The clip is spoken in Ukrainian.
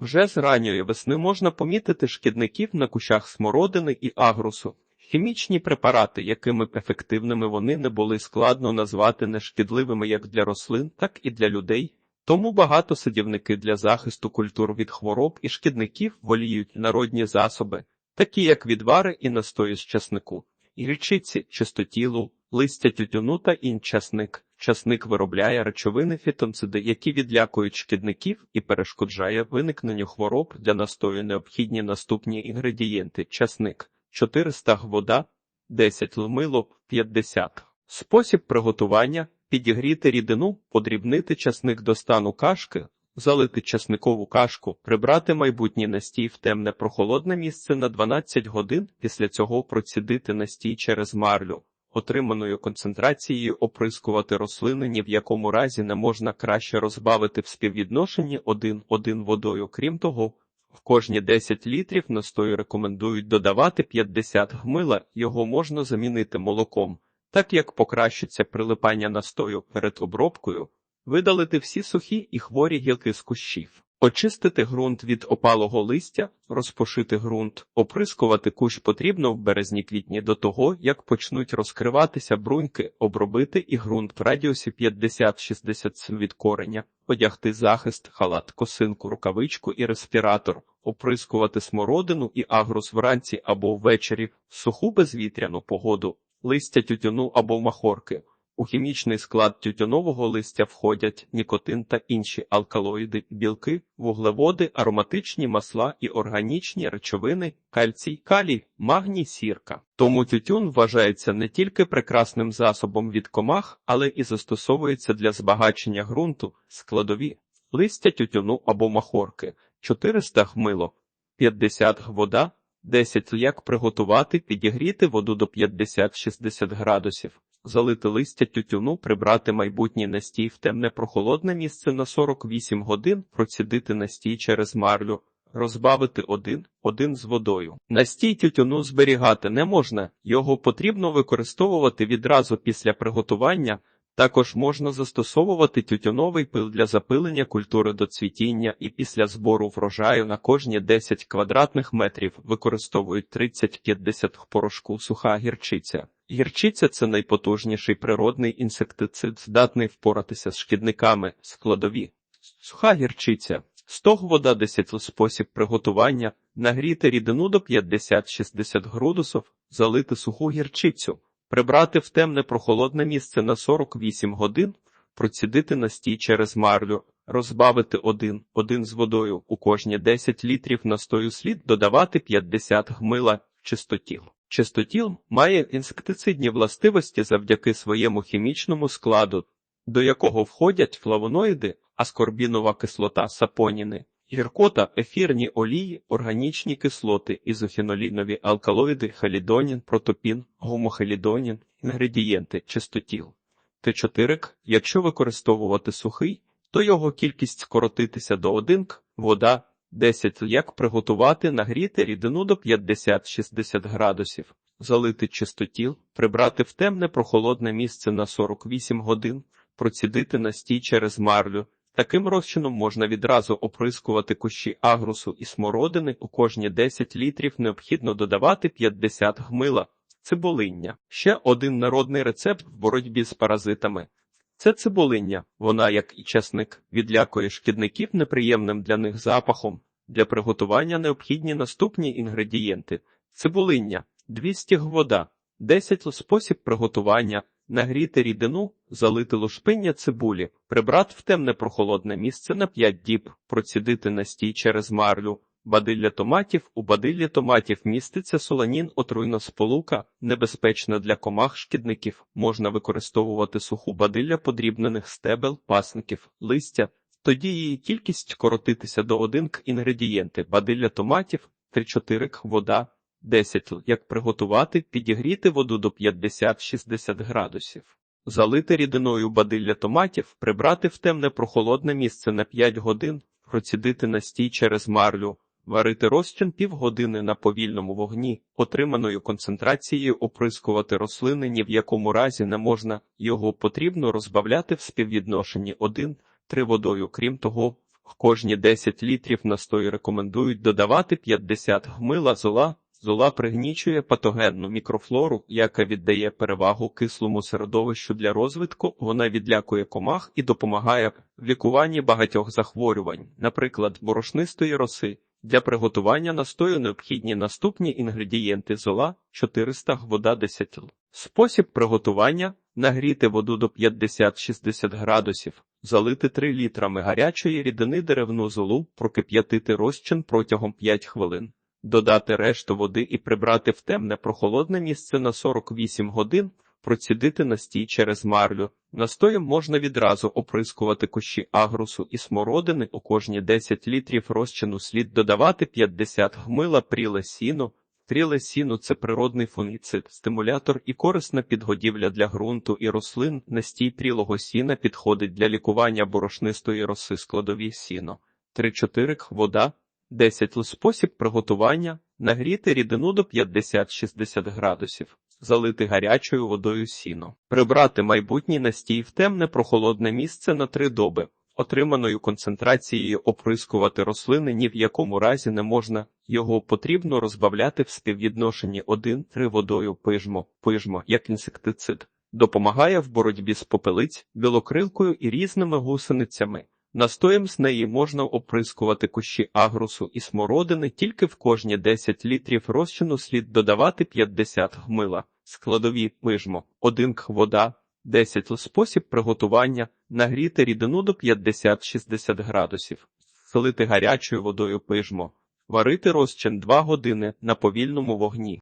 Вже з ранньої весни можна помітити шкідників на кущах смородини і агрусу. Хімічні препарати, якими б ефективними вони не були складно назвати нешкідливими як для рослин, так і для людей. Тому багато садівники для захисту культур від хвороб і шкідників воліють народні засоби, такі як відвари і настої з часнику, гірчиці, чистотілу, листя тютюну та інчасник. Часник виробляє речовини фітонциди, які відлякують шкідників і перешкоджає виникненню хвороб для настою необхідні наступні інгредієнти. Часник 400 г вода, 10 л мило, 50. Спосіб приготування підігріти рідину, подрібнити часник до стану кашки, залити часникову кашку, прибрати майбутній настій в темне прохолодне місце на 12 годин, після цього процідити настій через марлю. Отриманою концентрацією оприскувати рослини ні в якому разі не можна краще розбавити в співвідношенні 1-1 водою. Крім того, в кожні 10 літрів настою рекомендують додавати 50 гмила, його можна замінити молоком, так як покращиться прилипання настою перед обробкою, видалити всі сухі і хворі гілки з кущів. Очистити ґрунт від опалого листя, розпошити ґрунт, оприскувати кущ потрібно в березні-квітні до того, як почнуть розкриватися бруньки, обробити і ґрунт в радіусі 50-60 см від кореня, одягти захист, халат, косинку, рукавичку і респіратор, оприскувати смородину і агрус вранці або ввечері, суху безвітряну погоду, листя тютюну або махорки. У хімічний склад тютюнового листя входять нікотин та інші алкалоїди, білки, вуглеводи, ароматичні масла і органічні речовини, кальцій, калій, магній, сірка. Тому тютюн вважається не тільки прекрасним засобом від комах, але і застосовується для збагачення ґрунту, складові, листя тютюну або махорки, 400 гмило, 50 г вода, 10 як приготувати, підігріти воду до 50-60 градусів залити листя тютюну, прибрати майбутній настій в темне прохолодне місце на 48 годин, процідити настій через марлю, розбавити один, один з водою. Настій тютюну зберігати не можна, його потрібно використовувати відразу після приготування. Також можна застосовувати тютюновий пил для запилення культури до цвітіння і після збору врожаю на кожні 10 квадратних метрів використовують 30-50 порошку суха гірчиця. Гірчиця це найпотужніший природний інсектицид, здатний впоратися з шкідниками, складові. Суха гірчиця. Стог вода 10 спосіб приготування, нагріти рідину до 50-60 градусів, залити суху гірчицю, прибрати в темне прохолодне місце на 48 годин, процідити настій через марлю, розбавити один, один з водою у кожні 10 літрів настою слід додавати 50 гмила чистотіл. Чистотіл має інсектицидні властивості завдяки своєму хімічному складу, до якого входять флавоноїди, аскорбінова кислота, сапоніни, гіркота, ефірні олії, органічні кислоти, ізохінолінові алкалоїди, халідонін, протопін, гомохалідонін, інгредієнти, чистотіл. Т4, якщо використовувати сухий, то його кількість скоротитися до 1 вода, 10. Як приготувати нагріти рідину до 50-60 градусів, залити чистотіл, прибрати в темне прохолодне місце на 48 годин, процідити настій через марлю. Таким розчином можна відразу оприскувати кущі агрусу і смородини. У кожні 10 літрів необхідно додавати 50 гмила, цибулиння. Ще один народний рецепт в боротьбі з паразитами. Це цибулиння, вона, як і часник, відлякує шкідників неприємним для них запахом. Для приготування необхідні наступні інгредієнти: цибулиння, 200 г вода, 10 спосіб приготування, нагріти рідину, залити лушпиння цибулі, прибрати в темне прохолодне місце на 5 діб, процідити настій через марлю. Бадилля томатів у бадиллі томатів міститься соланін, отруйна сполука, небезпечна для комах шкідників. Можна використовувати суху бадилля подрібнених стебел, пасників, листя. Тоді її кількість коротитися до 1 к інгредієнти бадилля томатів, 3-4 к вода, 10 л. Як приготувати, підігріти воду до 50-60 градусів. Залити рідиною бадилля томатів, прибрати в темне прохолодне місце на 5 годин, процідити настій через марлю. Варити розчин півгодини на повільному вогні, отриманою концентрацією оприскувати рослини ні в якому разі не можна, його потрібно розбавляти в співвідношенні 1-3 водою. Крім того, в кожні 10 літрів настою рекомендують додавати 50 гмила зола. Зола пригнічує патогенну мікрофлору, яка віддає перевагу кислому середовищу для розвитку. Вона відлякує комах і допомагає в лікуванні багатьох захворювань, наприклад, борошнистої роси. Для приготування настою необхідні наступні інгредієнти зола 400 г, вода 10 л. Спосіб приготування нагріти воду до 50-60 градусів, залити 3 літрами гарячої рідини деревну золу, прокип'ятити розчин протягом 5 хвилин, додати решту води і прибрати в темне прохолодне місце на 48 годин, процідити настій через марлю. Настоєм можна відразу оприскувати кущі агрусу і смородини. У кожні 10 літрів розчину слід додавати 50 гмила пріле сіно. Тріле сіно – це природний фунгіцид, стимулятор і корисна підгодівля для ґрунту і рослин. Настій трілого сіна підходить для лікування борошнистої роси складові сіно. 3-4 вода, 10 л. Спосіб приготування – нагріти рідину до 50-60 градусів, залити гарячою водою сіно, прибрати майбутній настій в темне прохолодне місце на 3 доби. Отриманою концентрацією оприскувати рослини ні в якому разі не можна, його потрібно розбавляти в співвідношенні 1-3 водою пижмо, пижмо, як інсектицид, допомагає в боротьбі з попелиць, білокрилкою і різними гусеницями. Настоєм з неї можна оприскувати кущі агрусу і смородини, тільки в кожні 10 літрів розчину слід додавати 50 гмила, складові пижмо, 1 к вода, 10. Спосіб приготування – нагріти рідину до 50-60 градусів, солити гарячою водою пижмо, варити розчин 2 години на повільному вогні.